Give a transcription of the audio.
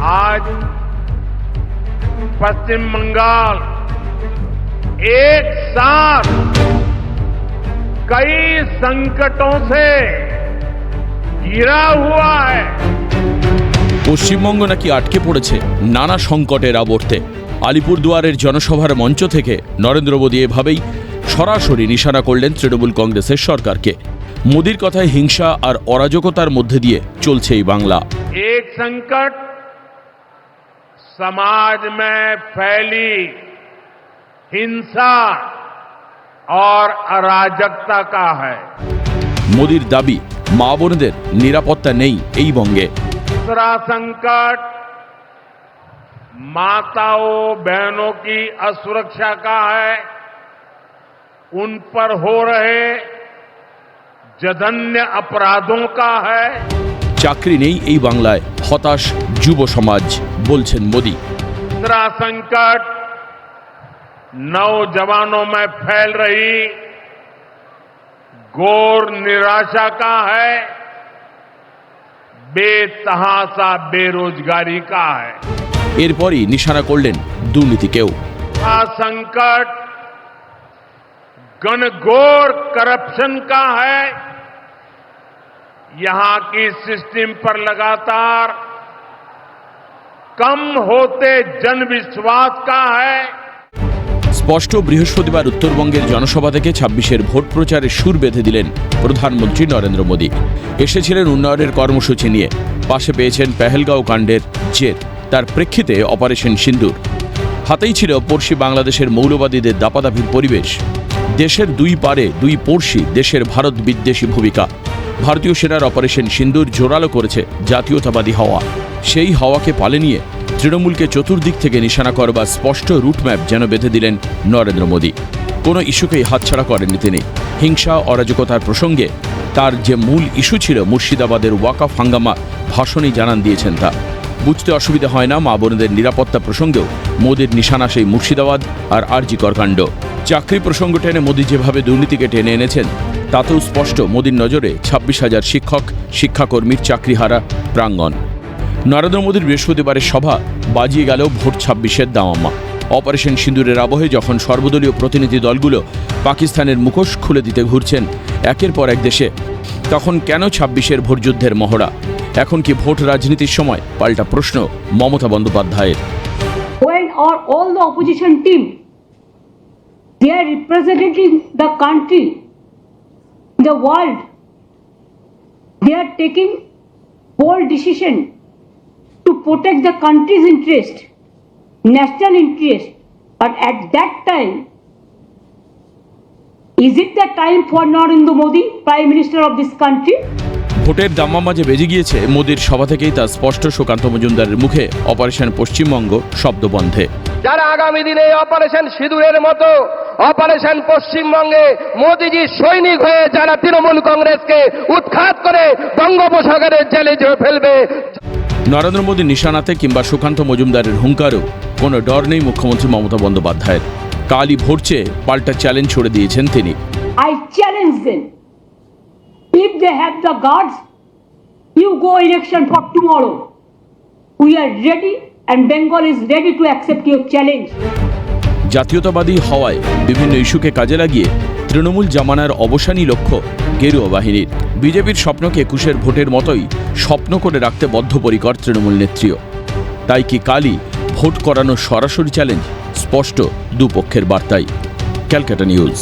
आज पश्चिम बंगाल एक साथ कई संकटों से घिरा हुआ है পশ্চিমবঙ্গ নাকি আটকে পড়েছে নানা সংকটের আবর্তে আলিপুরদুয়ারের জনসভার মঞ্চ থেকে নরেন্দ্র মোদী এভাবেই সরাসরি নিশানা করলেন তৃণমূল কংগ্রেসের সরকারকে মোদীর কথায় হিংসা আর অরাজকতার মধ্যে দিয়ে চলছে এই বাংলা एक संकट समाज में फैली हिंसा और अराजकता का है মোদীর দাবি মা বোনদের নিরাপত্তা নেই এই বঙ্গে दूसरा संकट माताओं बहनों की असुरक्षा का है उन पर हो रहे जघन्य अपराधों का है চাকরি নেই এই বাংলায় হতাশ যুব সমাজ বলছেন মোদী तीसरा संकट नौजवानों में फैल रही घोर निराशा का है बेतहासा बेरोजगारी का है এরপরই নিশানা করলেন দুর্নীতিকেও का संकट घनघोर करप्शन का है यहां की सिस्टम पर लगातार कम होते जन विश्वास का है স্পষ্ট বৃহস্পতিবার উত্তরবঙ্গের জনসভা থেকে ছাব্বিশের ভোট প্রচারের সুর বেঁধে দিলেন প্রধানমন্ত্রী নরেন্দ্র মোদী এসেছিলেন উন্নয়নের কর্মসূচি নিয়ে পাশে পেয়েছেন পেহেলগাঁও কাণ্ডের জের তার প্রেক্ষিতে অপারেশন সিন্দুর হাতেই ছিল পড়শি বাংলাদেশের মৌলবাদীদের দাপাদাপির পরিবেশ দেশের দুই পারে দুই পড়শি দেশের ভারত বিদ্বেষী ভূমিকা ভারতীয় সেনার অপারেশন সিন্দুর জোরালো করেছে জাতীয়তাবাদী হাওয়া। সেই হাওয়াকে পালে নিয়ে তৃণমূলকে চতুর্দিক থেকে নিশানা করবার স্পষ্ট রুটম্যাপ যেন বেঁধে দিলেন নরেন্দ্র মোদী। কোনো ইস্যুকেই হাতছাড়া করেননি তিনি। হিংসা, অরাজকতার প্রসঙ্গে তার যে মূল ইস্যু ছিল মুর্শিদাবাদের ওয়াকাফ হাঙ্গামা, ভাষণেই জানান দিয়েছেন তা। বুঝতে অসুবিধা হয় না মা বোনদের নিরাপত্তা প্রসঙ্গেও মোদীর নিশানা সেই মুর্শিদাবাদ আর আরজি করকাণ্ড চাকরি প্রসঙ্গ টেনে মোদী যেভাবে দুর্নীতিকে টেনে এনেছেন, তাতেও স্পষ্ট মোদীর নজরে ছাব্বিশ হাজার শিক্ষক, শিক্ষাকর্মীর চাকরিহারা প্রাঙ্গণ। নরেন্দ্র মোদীর বৃহস্পতিবারের সভা বাজিয়ে গেল ভোট ছাব্বিশের দামাম্মা অপারেশন সিন্দুরের আবহে যখন সর্বদলীয় প্রতিনিধি দলগুলো পাকিস্তানের মুখোশ খুলে দিতে ঘুরছেন একের পর এক দেশে, তখন কেন ছাব্বিশের ভোটযুদ্ধের মহড়া? এখন কি ভোট রাজনীতির সময়? পাল্টা প্রশ্ন মমতা বন্দ্যোপাধ্যায়ের। They are representing the country the world they are taking bold decision to protect the country's interest national interest but at that time is it the time for Narendra Modi prime minister of this country ভোটের দামাম্মা যে বেজে গিয়েছে মোদীর সভা থেকেই তা স্পষ্ট সুকান্ত মজুমদারের মুখে অপারেশন পশ্চিমবঙ্গ শব্দবন্ধে যারা আগামী দিনে অপারেশন সিঁদুরের মতো অপারেশন পশ্চিমবঙ্গে মোদিজি সৈনিক হয়ে যারা তৃণমূল কংগ্রেসকে উৎখাত করে বঙ্গোপসাগরের জেলে যে ফেলবে নরেন্দ্র মোদী নিশানাতে কিংবা সুকান্ত মজুমদারের হুঙ্কারও কোনো ডর নেই মুখ্যমন্ত্রী মমতা বন্দ্যোপাধ্যায়ের কালই চেয়ে পাল্টা চ্যালেঞ্জ ছুড়ে দিয়েছেন তিনি I challenge them. If they have the guards, you go election for tomorrow. We are ready and Bengal is ready to accept your challenge. জাতীয়তাবাদী হওয়ায় বিভিন্ন ইস্যুকে কাজে লাগিয়ে তৃণমূল জামানার অবসানী লক্ষ্য গেরুয়া বাহিনীর। বিজেপির স্বপ্নকে একুশের ভোটের মতোই স্বপ্ন করে রাখতে বদ্ধপরিকর তৃণমূল নেত্রীও। তাই কি কালই ভোট করানো সরাসরি চ্যালেঞ্জ? স্পষ্ট দুপক্ষের বার্তাই ক্যালকাটা নিউজ।